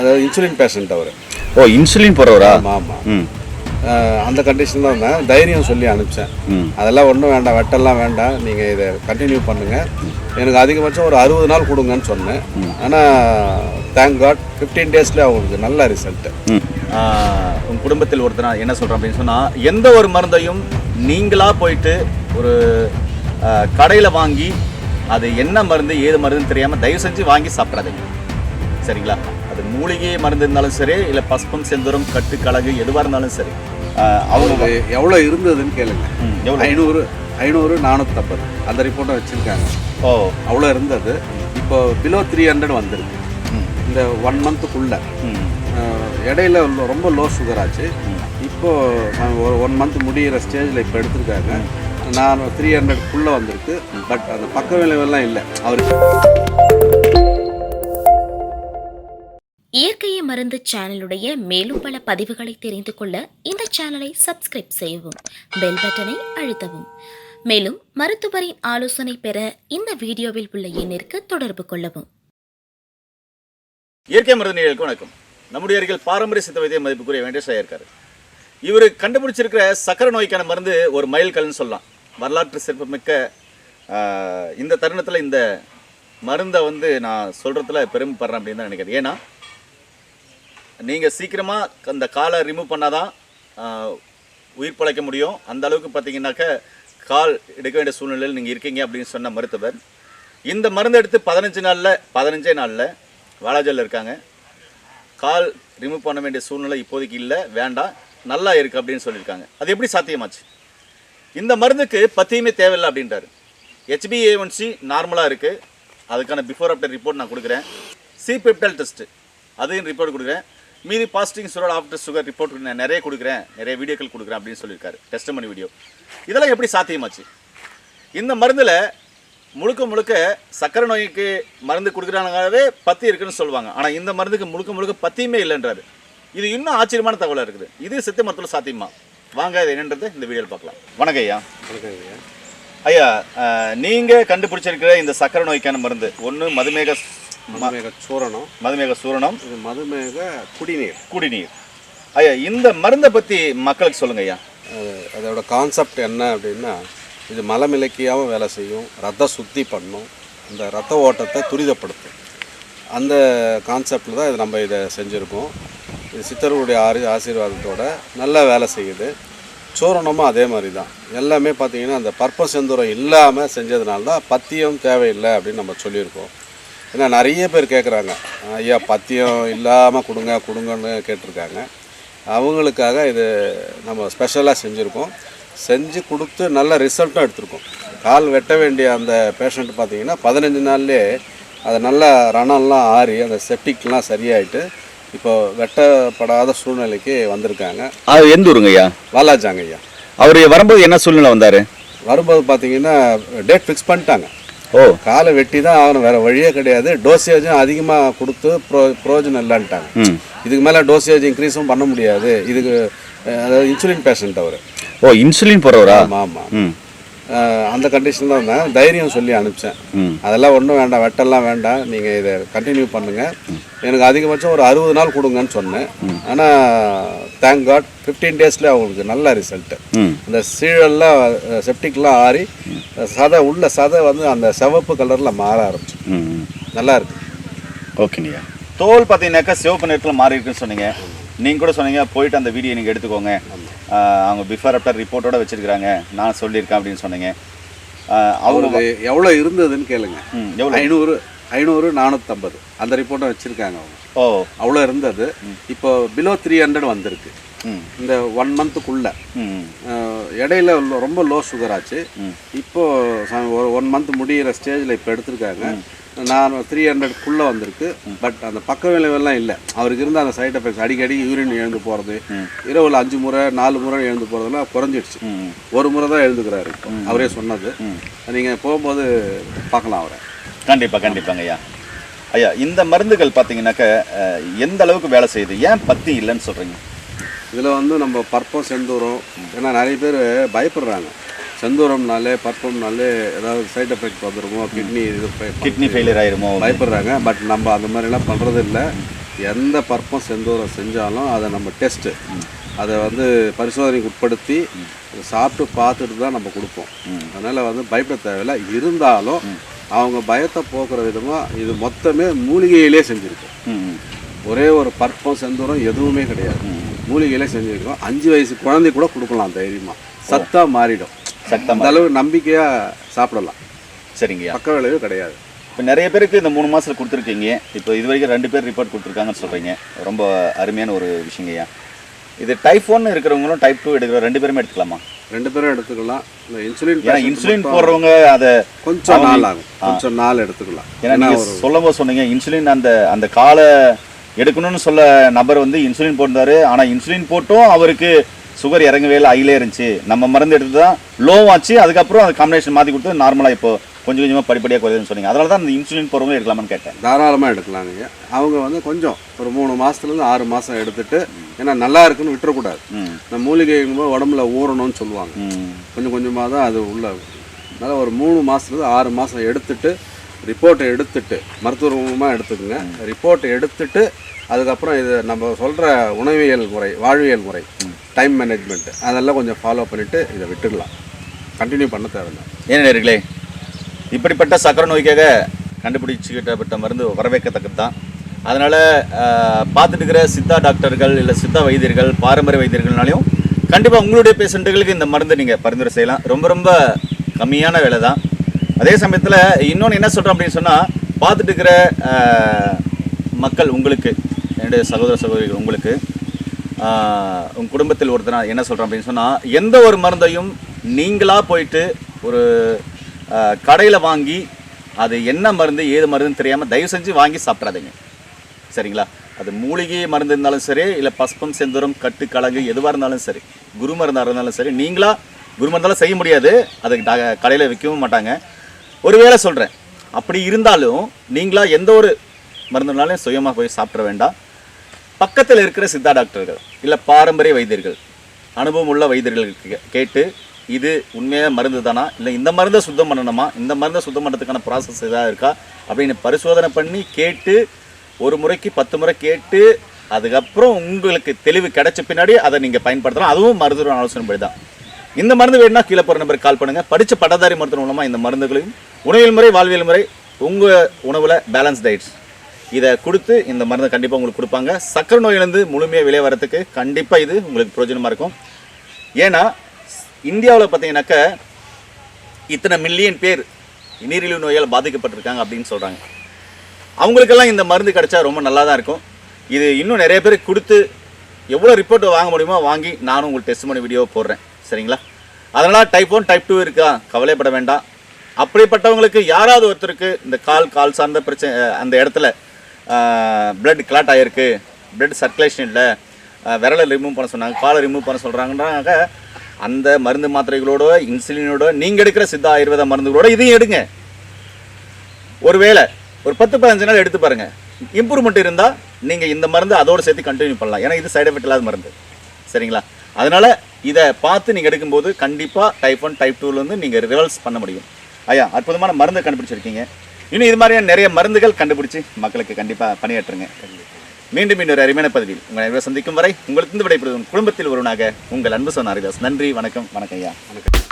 அதாவது insulin patient அவர். ஓ இன்சுலின் போடுறவரா? ஆமாம் ஆமாம் ம். அந்த கண்டிஷன் தான் இருந்தேன் தைரியம் சொல்லி அனுப்பிச்சேன். அதெல்லாம் ஒன்றும் வேண்டாம் வெட்டெல்லாம் வேண்டாம். நீங்கள் இதை கண்டினியூ பண்ணுங்கள் எனக்கு அதிகபட்சம் ஒரு அறுபது நாள் கொடுங்கன்னு சொன்னேன். ஆனால் தேங்க் காட் ஃபிஃப்டீன் டேஸில் அவங்களுக்கு நல்ல ரிசல்ட்டு உன் குடும்பத்தில் ஒருத்தனா என்ன சொல்கிறேன் அப்படின்னு சொன்னால் எந்த ஒரு மருந்தையும் நீங்களா போயிட்டு ஒரு கடையில் வாங்கி அது என்ன மருந்து ஏது மருந்துன்னு தெரியாமல் தயவு செஞ்சு வாங்கி சாப்பிடாதீங்க. சரிங்களா? மூலிகை மருந்து இருந்தாலும் சரி இல்லை பஸ்பம் செந்தூரம் கட்டு கழகு எதுவாக இருந்தாலும் சரி அவங்க எவ்வளோ இருந்ததுன்னு கேளுங்க. எவ்வளோ ஐநூறு ஐநூறு நானூற்றம்பது அந்த ரிப்போர்ட்டை வச்சுருக்காங்க. ஓ. அவ்வளோ இருந்தது. இப்போ பிலோ த்ரீ ஹண்ட்ரட் வந்திருக்கு. இந்த ஒன் மந்த்துக்குள்ளே இடையில ரொம்ப லோ சுகர் ஆச்சு. இப்போ நான் ஒரு ஒன் மந்த் முடியிற ஸ்டேஜில் இப்போ எடுத்திருக்காங்க. நான் த்ரீ ஹண்ட்ரட்குள்ளே வந்திருக்கு. பட் அந்த பக்க விளைவெல்லாம் இல்லை. அவருக்கு இயற்கையை மருந்து சேனலுடைய மேலும் பல பதிவுகளை தெரிந்து கொள்ள இந்த சேனலை சப்ஸ்கிரைப் செய்யவும் பெல் பட்டனை அழுத்தவும். மேலும் மருத்துவரின் ஆலோசனை பெற இந்த வீடியோவில் உள்ள எண்ணிற்கு தொடர்பு கொள்ளவும். இயற்கை மருந்து நேயர்களுக்கு வணக்கம். நம்முடைய அருகில் பாரம்பரிய சித்த வைத்திய மதிப்புக்குரிய வெங்கடேஷ் இருக்கார். இவர் கண்டுபிடிச்சிருக்கிற சக்கரை நோய்க்கான மருந்து ஒரு மைல்கல்னு சொல்லலாம். வரலாற்று சிறப்புமிக்க இந்த தருணத்தில் இந்த மருந்தை வந்து நான் சொல்கிறதுல பெருமைப்படுறேன் அப்படின்னு தான் நினைக்கிறேன். ஏன்னா நீங்கள் சீக்கிரமாக அந்த காலை ரிமூவ் பண்ணால் தான் உயிர் பிழைக்க முடியும். அந்த அளவுக்கு பார்த்தீங்கன்னாக்க கால் எடுக்க வேண்டிய சூழ்நிலையில் நீங்கள் இருக்கீங்க அப்படின்னு சொன்ன மருத்துவர். இந்த மருந்து எடுத்து பதினஞ்சு நாளில் பதினஞ்சே நாளில் வாலாஜாலில் இருக்காங்க. கால் ரிமூவ் பண்ண வேண்டிய சூழ்நிலை இப்போதைக்கு இல்லை வேண்டாம் நல்லா இருக்குது அப்படின்னு சொல்லியிருக்காங்க. அது எப்படி சாத்தியமாச்சு? இந்த மருந்துக்கு பத்தியுமே தேவையில்லை அப்படின்றாரு. ஹெச்பிஏஒன்சி நார்மலாக இருக்குது அதுக்கான பிஃபோர் ஆஃப்டர் ரிப்போர்ட் நான் கொடுக்குறேன். சி பெப்டல் டெஸ்ட்டு அதையும் ரிப்போர்ட் கொடுக்குறேன். மீதி positive sugar after sugar report நான் நிறைய கொடுக்குறேன். நிறைய வீடியோக்கள் கொடுக்குறேன் அப்படின்னு சொல்லியிருக்காரு. டெஸ்ட் பண்ணி வீடியோ இதெல்லாம் எப்படி சாத்தியமாச்சு? இந்த மருந்தில் முழுக்க முழுக்க சக்கரை நோய்க்கு மருந்து கொடுக்குறாங்கவே பத்தி இருக்குன்னு சொல்லுவாங்க. ஆனால் இந்த மருந்துக்கு முழுக்க முழுக்க பத்தியுமே இல்லைன்றாரு. இது இன்னும் ஆச்சரியமான தகவலாக இருக்குது. இது சித்த மருத்துவ சாத்தியமா? வாங்க இது என்னன்றது இந்த வீடியோவில் பார்க்கலாம். வணக்கம் ஐயா. ஐயா. அஹ், நீங்க கண்டுபிடிச்சிருக்கிற இந்த சக்கரை நோய்க்கான மருந்து. ஒன்று மதுமேக மதுமேக சூரணம். மதுமேக சூரணம். இது மதுமேக குடிநீர். குடிநீர். ஐயா இந்த மருந்தை பற்றி மக்களுக்கு சொல்லுங்க ஐயா. அது- அதோட கான்செப்ட் என்ன அப்படின்னா இது மலமிளக்கியாகவும் வேலை செய்யும் ரத்த சுத்தி பண்ணும் இந்த ரத்த ஓட்டத்தை துரிதப்படுத்தும். அந்த கான்செப்டில் தான் இது நம்ம இதை செஞ்சுருக்கோம். இது சித்தர்களுடைய ஆரி ஆசீர்வாதத்தோட நல்லா வேலை செய்யுது. சூரணமும் அதே மாதிரி தான். எல்லாமே பார்த்தீங்கன்னா அந்த பற்ப செந்தூரம் இல்லாமல் செஞ்சதுனால தான் பத்தியம் தேவையில்லை அப்படின்னு நம்ம சொல்லியிருக்கோம். ஏன்னா நிறைய பேர் கேட்குறாங்க ஐயா பத்தியம் இல்லாமல் கொடுங்க கொடுங்கன்னு கேட்டிருக்காங்க. அவங்களுக்காக இது நம்ம ஸ்பெஷலாக செஞ்சுருக்கோம். செஞ்சு கொடுத்து நல்ல ரிசல்ட்டும் எடுத்திருக்கோம். கால் வெட்ட வேண்டிய அந்த பேஷண்ட் பார்த்தீங்கன்னா பதினஞ்சு நாள்லேயே அது நல்லா ரணம்லாம் ஆறி அந்த செப்டிக்லாம் சரியாயிட்டு இப்போ வெட்டப்படாத சூழ்நிலைக்கு வந்திருக்காங்க. அது எந்த ஊருங்க ஐயா? வாலாஜாங்க ஐயா. அவர் வரும்போது என்ன சூழ்நிலை வந்தார்? வரும்போது பார்த்தீங்கன்னா டேட் ஃபிக்ஸ் பண்ணிட்டாங்க. ஓ. காலை வெட்டி தான் ஆகணும். வேறு வழியே கிடையாது. டோசேஜும் அதிகமாக கொடுத்து ப்ரோ ப்ரோஜனம் இல்லைன்ட்டாங்க. இதுக்கு மேலே டோசேஜ் இன்க்ரீஸும் பண்ண முடியாது. இதுக்கு அதாவது இன்சுலின் பேஷண்ட் அவர். ஓ இன்சுலின் போடுறவரா ஆமாம் ஆமாம் அந்த கண்டிஷன் தான் இருந்தேன் தைரியம் சொல்லி அனுப்பிச்சேன். அதெல்லாம் ஒன்றும் வேண்டாம் வெட்டெல்லாம் வேண்டாம். நீங்கள் இதை கண்டினியூ பண்ணுங்கள் எனக்கு அதிகபட்சம் ஒரு அறுபது நாள் கொடுங்கன்னு சொன்னேன். ஆனால் தேங்க் காட் ஃபிஃப்டீன் டேஸில் அவங்களுக்கு நல்ல ரிசல்ட்டு ம். இந்த சீழல்லாம் செப்டிக்லாம் ஆறி சதை உள்ள சதை வந்து அந்த சிவப்பு கலரில் மாற ஆரம்பிச்சு. நல்லா இருக்கு. ஓகேங்கய்யா தோல் பார்த்தீங்கன்னாக்கா சிவப்பு நிறத்தில் மாறி இருக்குன்னு சொன்னீங்க. நீங்கள் கூட சொன்னீங்க போயிட்டு அந்த வீடியோ நீங்கள் எடுத்துக்கோங்க. அவங்க பிஃபோர் ஆஃப்டர் ரிப்போர்ட்டோட வச்சிருக்காங்க நான் சொல்லியிருக்கேன் அப்படின்னு சொன்னீங்க. அவங்க எவ்வளோ இருந்ததுன்னு கேளுங்க. எவ்வளோ ஐநூறு ஐநூறு நானூற்றம்பது அந்த ரிப்போர்ட்டை வச்சுருக்காங்க அவங்க. ஓ. அவ்வளோ இருந்தது. இப்போ பிலோ த்ரீ ஹண்ட்ரட் வந்திருக்கு. இந்த ஒன் மந்த்துக்குள்ளே இடையில ரொம்ப லோ சுகர் ஆச்சு. இப்போ ஒரு ஒன் மந்த் முடியிற ஸ்டேஜில் இப்போ எடுத்திருக்காங்க. நான் த்ரீ ஹண்ட்ரட்குள்ளே வந்திருக்கு. பட் அந்த பக்க விளைவெல்லாம் இல்லை. அவருக்கு இருந்த அந்த சைட் எஃபெக்ட்ஸ் அடிக்கடி யூரின் எழுந்து போகிறது இரவில் அஞ்சு முறை நாலு முறை எழுந்து போகிறதுலாம் குறைஞ்சிடுச்சு. ஒரு முறை தான் எழுந்துக்கிறாரு. அவரே சொன்னது. நீங்கள் போகும்போது பார்க்கலாம் அவரை. கண்டிப்பாக கண்டிப்பாங்க ஐயா. ஐயா இந்த மருந்துகள் பார்த்தீங்கன்னாக்க எந்த அளவுக்கு வேலை செய்யுது? ஏன் பத்தி இல்லைன்னு சொல்கிறீங்க இதில் வந்து நம்ம பற்பம் செந்தூரம் ஏன்னா நிறைய பேர் பயப்படுறாங்க. செந்தூரம்னாலே பற்பம்னாலே ஏதாவது சைடு எஃபெக்ட் வந்துருமோ கிட்னி இது கிட்னி ஃபெயிலியர் ஆயிருமோ? பயப்படுறாங்க. பட் நம்ம அந்த மாதிரிலாம் பண்ணுறது இல்லை எந்த பற்பம் செந்தூரம் செஞ்சாலும் அதை நம்ம டெஸ்ட்டு அதை வந்து பரிசோதனைக்கு உட்படுத்தி சாப்பிட்டு பார்த்துட்டு தான் நம்ம கொடுப்போம். அதனால் வந்து பயப்பட தேவையில்லை. இருந்தாலும் அவங்க பயத்தை போக்குற விதமாக இது மொத்தமே மூலிகையிலே செஞ்சுருக்கோம். ஒரே ஒரு பற்பம் செந்தூரம் எதுவுமே கிடையாது. மூலிகையிலே செஞ்சுருக்கோம். அஞ்சு வயசு குழந்தை கூட கொடுக்கலாம் தைரியமாக சத்தாக மாறிடும். அந்த அளவு நம்பிக்கையாக சாப்பிடலாம். சரிங்கய்யா. பக்க விளைவு கிடையாது. இப்போ நிறைய பேருக்கு இந்த மூணு மாசத்துல கொடுத்துருக்கீங்க. இப்போ இது வரைக்கும் ரெண்டு பேர் ரிப்போர்ட் கொடுத்துருக்காங்கன்னு சொல்கிறீங்க ரொம்ப அருமையான ஒரு விஷயங்கய்யா. இது டைப் ஒன் இருக்கிறவங்களும் டைப் டூ எடுக்கிற ரெண்டு பேருமே எடுத்துக்கலாமா? ரெண்டு பேரும் எடுத்துக்கலாம். இந்த இன்சுலின் ஏன்னா இன்சுலின் போடுறவங்க அதை கொஞ்சம் நாள் ஆகும். கொஞ்சம் நாள் எடுத்துக்கலாம். ஏன்னா நீங்கள் சொல்லும் போது சொன்னீங்க இன்சுலின் அந்த அந்த காலை எடுக்கணும்னு சொல்ல நபர் வந்து இன்சுலின் போட்டிருந்தாரு. ஆனால் இன்சுலின் போட்டும் அவருக்கு சுகர் இறங்கவே இல்லை ஹைலே இருந்துச்சு. நம்ம மருந்து எடுத்து தான் லோவாச்சு அதுக்கப்புறம் அந்த காம்பினேஷன் மாற்றி கொடுத்து நார்மலாக இப்போ கொஞ்சம் கொஞ்சமாக படிப்படியாக குறையுதுன்னு சொன்னீங்க. அதனால தான் அந்த இன்சுலின் போடுறவங்க எடுக்கலாமான்னு கேட்டேன். தாராளமாக எடுக்கலாம் நீங்கள் அவங்க வந்து கொஞ்சம் ஒரு மூணு மாதத்துலேருந்து ஆறு மாதம் எடுத்துட்டு ஏன்னா நல்லா இருக்குன்னு விட்டுறக்கூடாது. இந்த மூலிகை உடம்புல ஊறணும்னு சொல்லுவாங்க. கொஞ்சம் கொஞ்சமாக தான் அது உள்ள அதனால் ஒரு மூணு மாதத்துலேருந்து ஆறு மாதம் எடுத்துட்டு ரிப்போர்ட்டை எடுத்துட்டு மருத்துவமாக எடுத்துக்கோங்க. ரிப்போர்ட்டை எடுத்துட்டு அதுக்கப்புறம் இது நம்ம சொல்கிற உணவியல் முறை வாழ்வியல் முறை. டைம் மேனேஜ்மெண்ட் அதெல்லாம் கொஞ்சம் ஃபாலோ பண்ணிவிட்டு இதை விட்டுடலாம். கண்டினியூ பண்ண தேவையில்லை. ஏன் நேர்களே இப்படிப்பட்ட சக்கரை நோய்க்காக கண்டுபிடிச்சிக்கிட்டப்பட்ட மருந்து வரவேற்கத்தக்கது தான் அதனால் பார்த்துட்டு இருக்கிற சித்தா டாக்டர்கள் இல்லை சித்தா வைத்தியர்கள் பாரம்பரிய வைத்தியர்கள்னாலையும் கண்டிப்பாக உங்களுடைய பேஷண்ட்டுகளுக்கு இந்த மருந்து நீங்கள் பரிந்துரை செய்யலாம். ரொம்ப ரொம்ப கம்மியான வேலை தான் அதே சமயத்தில் இன்னொன்று என்ன சொல்கிறோம் அப்படின்னு சொன்னால் பார்த்துட்டு இருக்கிற மக்கள் உங்களுக்கு என்னுடைய சகோதர சகோதரிகள் உங்களுக்கு உங்கள் குடும்பத்தில் ஒருத்தர் என்ன சொல்கிறேன் அப்படின்னு சொன்னால் எந்த ஒரு மருந்தையும் நீங்களாக போயிட்டு ஒரு கடையில் வாங்கி அது என்ன மருந்து ஏது மருந்துன்னு தெரியாமல் தயவு செஞ்சு வாங்கி சாப்பிட்றாதீங்க சரிங்களா? அது மூலிகை மருந்து இருந்தாலும் சரி இல்லை பஸ்பம் செந்தூரம் கட்டு கலங்கு எதுவாக இருந்தாலும் சரி குரு மருந்தாக இருந்தாலும் சரி நீங்களாக குரு மருந்தாலும் செய்ய முடியாது. அதுக்கு கடையில் விற்கவும் மாட்டாங்க. ஒருவேளை சொல்கிறேன் அப்படி இருந்தாலும் நீங்களாக எந்த ஒரு மருந்துனாலும் சுயமாக போய் சாப்பிட வேண்டாம். பக்கத்தில் இருக்கிற சித்தா டாக்டர்கள் இல்லை பாரம்பரிய வைத்தியர்கள் அனுபவம் உள்ள வைத்தியர்களுக்கு கேட்டு இது உண்மையாக மருந்து தானா இல்லை இந்த மருந்தை சுத்தம் பண்ணணுமா? இந்த மருந்தை சுத்தம் பண்ணுறதுக்கான ப்ராசஸ் எதாவது இருக்கா? அப்படின்னு பரிசோதனை பண்ணி கேட்டு ஒரு முறைக்கு பத்து முறை கேட்டு அதுக்கப்புறம் உங்களுக்கு தெளிவு கிடைச்ச பின்னாடி அதை நீங்கள் பயன்படுத்தலாம். அதுவும் மருத்துவ ஆலோசனைப்படி தான் இந்த மருந்து வேணும்னா கீழே போகிற நம்பருக்கு கால் பண்ணுங்கள் படித்த பட்டதாரி மருத்துவ மூலமாக இந்த மருந்துகளையும் உணவியல் முறை வாழ்வியல் முறை உங்கள் உணவில் பேலன்ஸ் டயட்ஸ் இதை கொடுத்து இந்த மருந்து கண்டிப்பாக உங்களுக்கு கொடுப்பாங்க. சக்கரை நோயிலேருந்து முழுமையாக வெளியே வரத்துக்கு கண்டிப்பாக இது உங்களுக்கு பிரயோஜனமாக இருக்கும். ஏன்னா இந்தியாவில் பார்த்தீங்கன்னாக்க இத்தனை மில்லியன் பேர் நீரிழிவு நோயால் பாதிக்கப்பட்டிருக்காங்க அப்படின்னு சொல்கிறாங்க அவங்களுக்கெல்லாம் இந்த மருந்து கிடைச்சா ரொம்ப நல்லா தான் இருக்கும். இது இன்னும் நிறைய பேருக்கு கொடுத்து எவ்வளோ ரிப்போர்ட் வாங்க முடியுமோ வாங்கி நானும் உங்களுக்கு டெஸ்ட் பண்ணி வீடியோ போடுறேன். சரிங்களா? அதனால் டைப் ஒன் டைப் டூ இருக்கா? கவலைப்பட வேண்டாம். அப்படிப்பட்டவங்களுக்கு யாராவது ஒருத்தருக்கு இந்த கால் கால் சார்ந்த பிரச்சனை அந்த இடத்துல பிளட் கிளாட் ஆகிருக்கு பிளட் சர்க்குலேஷன் இல்லை. விரலை ரிமூவ் பண்ண சொன்னாங்க காலை ரிமூவ் பண்ண சொல்கிறாங்கன்றாங்க அந்த மருந்து மாத்திரைகளோட இன்சுலினோட நீங்கள் எடுக்கிற சித்தா ஆயுர்வேத மருந்துகளோட இதையும் எடுங்க. ஒருவேளை ஒரு பத்து பதினஞ்சு நாள் எடுத்து பாருங்க. இம்ப்ரூவ்மெண்ட் இருந்தால் நீங்கள் இந்த மருந்து அதோடு சேர்த்து கண்டினியூ பண்ணலாம். ஏன்னா இது சைடு எஃபெக்ட் இல்லாத மருந்து. சரிங்களா? அதனால் இதை பார்த்து நீங்கள் எடுக்கும்போது கண்டிப்பாக டைப் ஒன் டைப் டூலேருந்து நீங்கள் ரிவல்ஸ் பண்ண முடியும். ஐயா அற்புதமான மருந்தை கண்டுபிடிச்சிருக்கீங்க. இன்னும் இது மாதிரியான நிறைய மருந்துகள் கண்டுபிடிச்சி மக்களுக்கு கண்டிப்பாக பணியாற்றுங்க. மீண்டும் இன்னொரு அருமையான பதவியில் உங்களை அனைவரும் சந்திக்கும் வரை உங்களுக்கு இந்த விடைபெறும் குடும்பத்தில் ஒருவனாக உங்கள் அன்பு சொன்ன ஹரிதாஸ். நன்றி வணக்கம் வணக்கம் ஐயா. வணக்கம்.